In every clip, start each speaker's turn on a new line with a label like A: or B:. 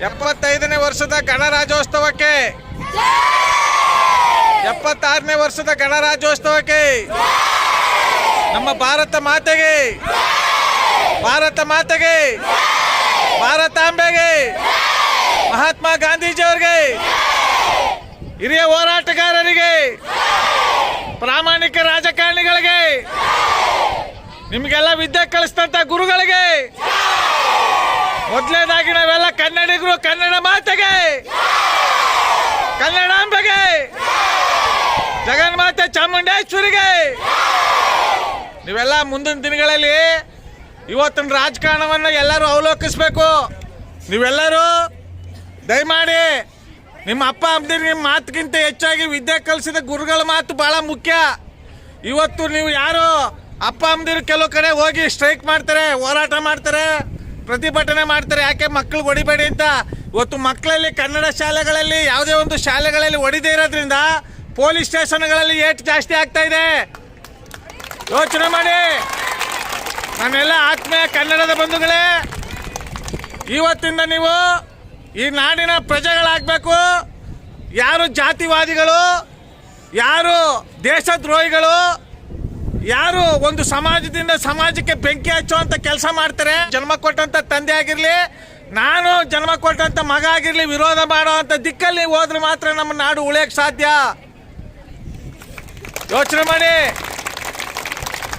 A: ಎಪ್ಪತ್ತೈದನೇ ವರ್ಷದ ಗಣರಾಜ್ಯೋತ್ಸವಕ್ಕೆ. ಎಪ್ಪತ್ತಾರನೇ ವರ್ಷದ ಗಣರಾಜ್ಯೋತ್ಸವಕ್ಕೆ. ನಮ್ಮ ಭಾರತ ಮಾತೆಗೆ. ಭಾರತ ಮಾತೆಗೆ. ಭಾರತಾಂಬೆಗೆ. ಮಹಾತ್ಮ ಗಾಂಧೀಜಿಯವರಿಗೆ. ಹಿರಿಯ ಹೋರಾಟಗಾರರಿಗೆ. ಪ್ರಾಮಾಣಿಕ ರಾಜಕಾರಣಿಗಳಿಗೆ. ನಿಮಗೆಲ್ಲ ವಿದ್ಯೆ ಕಲಿಸಿದಂಥ ಗುರುಗಳಿಗೆ. ಮೊದಲನೇದಾಗಿ ನಾವೆಲ್ಲ ಕನ್ನಡಿಗರು ಕನ್ನಡ ಮಾತೆಗೆ. ಕನ್ನಡಾಂಬೆಗೆ ಜಗನ್ಮಾತೆ ಚಾಮುಂಡೇಶ್ವರಿಗೆ. ನೀವೆಲ್ಲ ಮುಂದಿನ ದಿನಗಳಲ್ಲಿ ಇವತ್ತಿನ ರಾಜಕಾರಣವನ್ನು ಎಲ್ಲರೂ ಅವಲೋಕಿಸ್ಬೇಕು. ನೀವೆಲ್ಲರೂ ದಯಮಾಡಿ ನಿಮ್ಮ ಅಪ್ಪ ಅಮ್ಮದಿರು ನಿಮ್ಮ ಮಾತುಗಿಂತ ಹೆಚ್ಚಾಗಿ ವಿದ್ಯೆ ಕಲಿಸಿದ ಗುರುಗಳ ಮಾತು ಭಾಳ ಮುಖ್ಯ. ಇವತ್ತು ನೀವು ಯಾರು ಅಪ್ಪ ಅಮ್ಮದಿರು ಕೆಲವು ಕಡೆ ಹೋಗಿ ಸ್ಟ್ರೈಕ್ ಮಾಡ್ತಾರೆ, ಹೋರಾಟ ಮಾಡ್ತಾರೆ. ಪ್ರತಿಭಟನೆ ಮಾಡ್ತಾರೆ. ಯಾಕೆ ಮಕ್ಕಳು ಹೊಡಿಬೇಡಿ ಅಂತ? ಇವತ್ತು ಮಕ್ಕಳಲ್ಲಿ ಕನ್ನಡ ಶಾಲೆಗಳಲ್ಲಿ ಯಾವುದೇ ಒಂದು ಶಾಲೆಗಳಲ್ಲಿ ಹೊಡಿದೇ ಇರೋದ್ರಿಂದ ಪೊಲೀಸ್ ಸ್ಟೇಷನ್ಗಳಲ್ಲಿ ಏಟ್ ಜಾಸ್ತಿ ಆಗ್ತಾ ಇದೆ. ಯೋಚನೆ ಮಾಡಿ. ನನ್ನೆಲ್ಲ ಆತ್ಮೀಯ ಕನ್ನಡದ ಬಂಧುಗಳೇ, ಇವತ್ತಿಂದ ನೀವು ಈ ನಾಡಿನ ಪ್ರಜೆಗಳಾಗಬೇಕು. ಯಾರು ಜಾತಿವಾದಿಗಳು, ಯಾರು ದೇಶದ್ರೋಹಿಗಳು ಯಾರು ಒಂದು ಸಮಾಜದಿಂದ ಸಮಾಜಕ್ಕೆ ಬೆಂಕಿ ಹಚ್ಚುವಂತ ಕೆಲಸ ಮಾಡ್ತಾರೆ? ಜನ್ಮ ಕೊಟ್ಟಂತ ತಂದೆ ಆಗಿರ್ಲಿ, ನಾನು ಜನ್ಮ ಕೊಟ್ಟಂತ ಮಗ ಆಗಿರ್ಲಿ, ವಿರೋಧ ಮಾಡುವಂತ ದಿಕ್ಕಲ್ಲಿ ಹೋದ್ರೆ ಮಾತ್ರ ನಮ್ಮ ನಾಡು ಉಳಿಯಕ್ಕೆ ಸಾಧ್ಯ. ಯೋಚನೆ ಮಾಡಿ.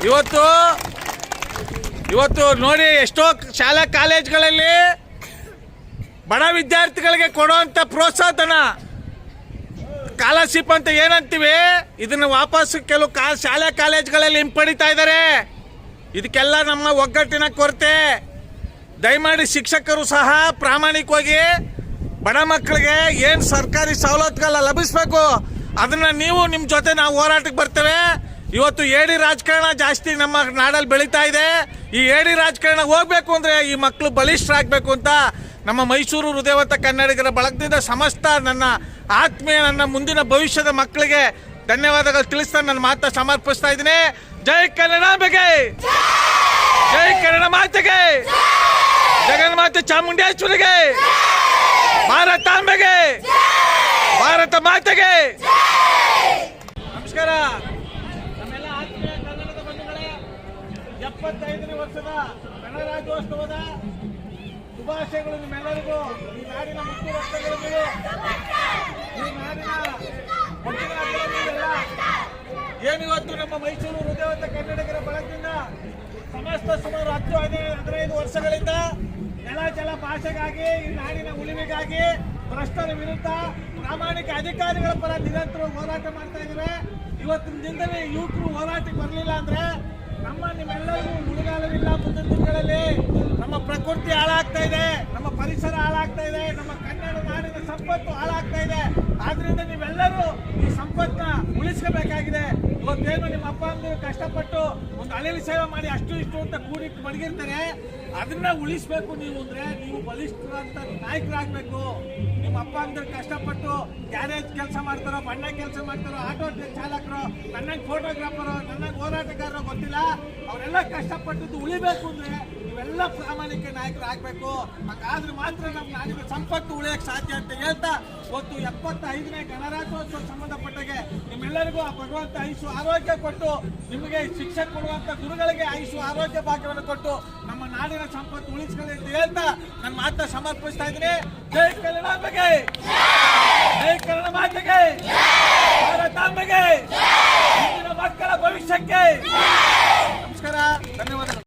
A: ಇವತ್ತು ಇವತ್ತು ನೋಡಿ ಎಷ್ಟೋ ಶಾಲಾ ಕಾಲೇಜ್ಗಳಲ್ಲಿ ಬಡ ವಿದ್ಯಾರ್ಥಿಗಳಿಗೆ ಕೊಡುವಂತ ಪ್ರೋತ್ಸಾಹಧನ. ಸ್ಕಾಲರ್ಶಿಪ್ ಅಂತ ಏನಂತೀವಿ? ಇದನ್ನ ವಾಪಸ್ ಕೆಲವು ಕಾ, ಶಾಲೆ ಕಾಲೇಜ್ಗಳಲ್ಲಿ ಹಿಂಪಡಿತಾ ಇದ್ದಾರೆ. ಇದಕ್ಕೆಲ್ಲ ನಮ್ಮ ಒಗ್ಗಟ್ಟಿನ ಕೊರತೆ. ದಯಮಾಡಿ ಶಿಕ್ಷಕರು ಸಹ ಪ್ರಾಮಾಣಿಕವಾಗಿ ಬಡ ಮಕ್ಕಳಿಗೆ ಏನು ಸರ್ಕಾರಿ ಸವಲತ್ತುಗಳ ಲಭಿಸ್ಬೇಕು? ಅದನ್ನ ನೀವು ನಿಮ್ಮ ಜೊತೆ ನಾವು ಹೋರಾಟಕ್ಕೆ ಬರ್ತೇವೆ. ಇವತ್ತು ಏಡಿ ರಾಜಕಾರಣ ಜಾಸ್ತಿ ನಮ್ಮ ನಾಡಲ್ಲಿ ಬೆಳೀತಾ ಇದೆ. ಈ ಏಡಿ ರಾಜಕಾರಣ ಹೋಗ್ಬೇಕು ಅಂದ್ರೆ ಈ ಮಕ್ಕಳು ಬಲಿಷ್ಠರಾಗಬೇಕು ಅಂತ ನಮ್ಮ ಮೈಸೂರು ಹೃದಯವಂತ ಕನ್ನಡಿಗರ ಬಳಗದಿಂದ ಸಮಸ್ತ ನನ್ನ ಆತ್ಮೀಯ, ನನ್ನ ಮುಂದಿನ ಭವಿಷ್ಯದ ಮಕ್ಕಳಿಗೆ ಧನ್ಯವಾದಗಳು ತಿಳಿಸ್ತಾ ನನ್ನ ಮಾತ ಸಮರ್ಪಿಸ್ತಾ ಇದ್ದೀನಿ. ಜೈ ಕನ್ನಡಾಂಬೆಗೆ ಜೈ ಕನ್ನಡ ಮಾತೆಗೆ! ಜಗನ್ಮಾತೆ ಚಾಮುಂಡೇಶ್ವರಿಗೆ! ಭಾರತಾಂಬೆಗೆ ಭಾರತ ಮಾತೆಗೆ! ನಮಸ್ಕಾರ. ನಮ್ಮೆಲ್ಲ ಆತ್ಮೀಯ ಕನ್ನಡದ ಬಂಧುಗಳೇ, ಎಪ್ಪತ್ತೈದನೇ ವರ್ಷದ ಗಣರಾಜ್ಯೋತ್ಸವದ ಶುಭಾಶಯಗಳು ನಿಮ್ಮೆಲ್ಲರಿಗೂ ಈ ನಾಡಿನ ಮುಖ್ಯ ರಸ್ತೆಗಳಿಗೆ ಈ ನಾಡಿನ ಏನಿವತ್ತು ನಮ್ಮ ಮೈಸೂರು ಹೃದಯವಂತ ಕನ್ನಡಿಗರ ಬಳಗದಿಂದ ಸಮಸ್ತ ಸುಮಾರು ಹತ್ತು ಹದಿನೈದು ಹದಿನೈದು ವರ್ಷಗಳಿಂದ ನೆಲ ಜಲ ಭಾಷೆಗಾಗಿ, ಈ ನಾಡಿನ ಉಳಿವಿಗಾಗಿ ಭ್ರಷ್ಟರ ವಿರುದ್ಧ ಪ್ರಾಮಾಣಿಕ ಅಧಿಕಾರಿಗಳ ಪರ ನಿರಂತರ ಹೋರಾಟ ಮಾಡ್ತಾ ಇದ್ದಾರೆ ಇವತ್ತಿನ ದಿನದಲ್ಲಿ ಯುವಕರು ಹೋರಾಟಕ್ಕೆ ಬರಲಿಲ್ಲ ಅಂದ್ರೆ ನಮ್ಮ ನಿಮ್ಮೆಲ್ಲರಿಗೂ ಉಳಿಗಾಲವಿಲ್ಲ ಮುಂದಿನ ದಿನಗಳಲ್ಲಿ. ಪ್ರಕೃತಿ ಹಾಳಾಗ್ತಾ ಇದೆ. ನಮ್ಮ ಪರಿಸರ ಹಾಳಾಗ್ತಾ ಇದೆ. ನಮ್ಮ ಕನ್ನಡ ನಾಡಿನ ಸಂಪತ್ತು ಹಾಳಾಗ್ತಾ ಇದೆ. ಆದ್ರಿಂದ ನೀವೆಲ್ಲರೂ ಈ ಸಂಪತ್ತನ್ನ ಉಳಿಸ್ಕೋಬೇಕಾಗಿದೆ. ಇವತ್ತೇನು ನಿಮ್ಮ ಅಪ್ಪ ಅಮ್ಮ ಕಷ್ಟಪಟ್ಟು ಒಂದು ಅಲೆಲಿ ಸೇವೆ ಮಾಡಿ ಅಷ್ಟು ಇಷ್ಟು ಅಂತ ಕೂಡಿಟ್ಟು ಮಡಗಿರ್ತಾರೆ. ಅದನ್ನ ಉಳಿಸ್ಬೇಕು ನೀವು ಅಂದ್ರೆ ನೀವು ಬಲಿಷ್ಠರಂತ ನಾಯಕರಾಗಬೇಕು. ನಿಮ್ಮ ಅಪ್ಪ ಅಂದ್ರೆ ಕಷ್ಟಪಟ್ಟು ಗ್ಯಾರೇಜ್ ಕೆಲಸ ಮಾಡ್ತಾರೋ, ಬಣ್ಣ ಕೆಲಸ ಮಾಡ್ತಾರೋ, ಆಟೋ ಚಾಲಕರು, ನನ್ನಂಗೆ ಫೋಟೋಗ್ರಾಫರು ನನ್ನಂಗೆ ಹೋರಾಟಗಾರರು ಗೊತ್ತಿಲ್ಲ. ಅವರೆಲ್ಲ ಕಷ್ಟಪಟ್ಟದ್ದು ಉಳಿಬೇಕು ಅಂದ್ರೆ ನೀವೆಲ್ಲ ಪ್ರಾಮಾಣಿಕ ನಾಯಕರು ಆಗ್ಬೇಕು. ಹಾಗಾದ್ರೆ ಮಾತ್ರ ನಮ್ಮ ನಾಡಿನ ಸಂಪತ್ತು ಉಳಿಯಕ್ಕೆ ಸಾಧ್ಯ ಅಂತ ಹೇಳ್ತಾ ಒಟ್ಟು ಎಪ್ಪತ್ತೈದನೇ ಗಣರಾಜ್ಯೋತ್ಸವ ಸಂಬಂಧಪಟ್ಟಾಗೆ ನಿಮ್ಮೆಲ್ಲರಿಗೂ ಆ ಭಗವಂತ ಐಸು ಆರೋಗ್ಯ ಕೊಟ್ಟು, ನಿಮಗೆ ಶಿಕ್ಷೆ ಕೊಡುವಂತ ಗುರುಗಳಿಗೆ ಐಸು ಆರೋಗ್ಯ ಭಾಗ್ಯವನ್ನು ಕೊಟ್ಟು ನಮ್ಮ ನಾಡಿನ ಸಂಪತ್ತು ಉಳಿಸ್ಕೊಳ್ಳಿ ಅಂತ ಹೇಳ್ತಾ ನನ್ನ ಮಾತ್ರ ಸಮರ್ಪಿಸ್ತಾ ಇದ್ದೀನಿ. ಜೈ ಕನ್ನಡ ಮಾತೆಗೆ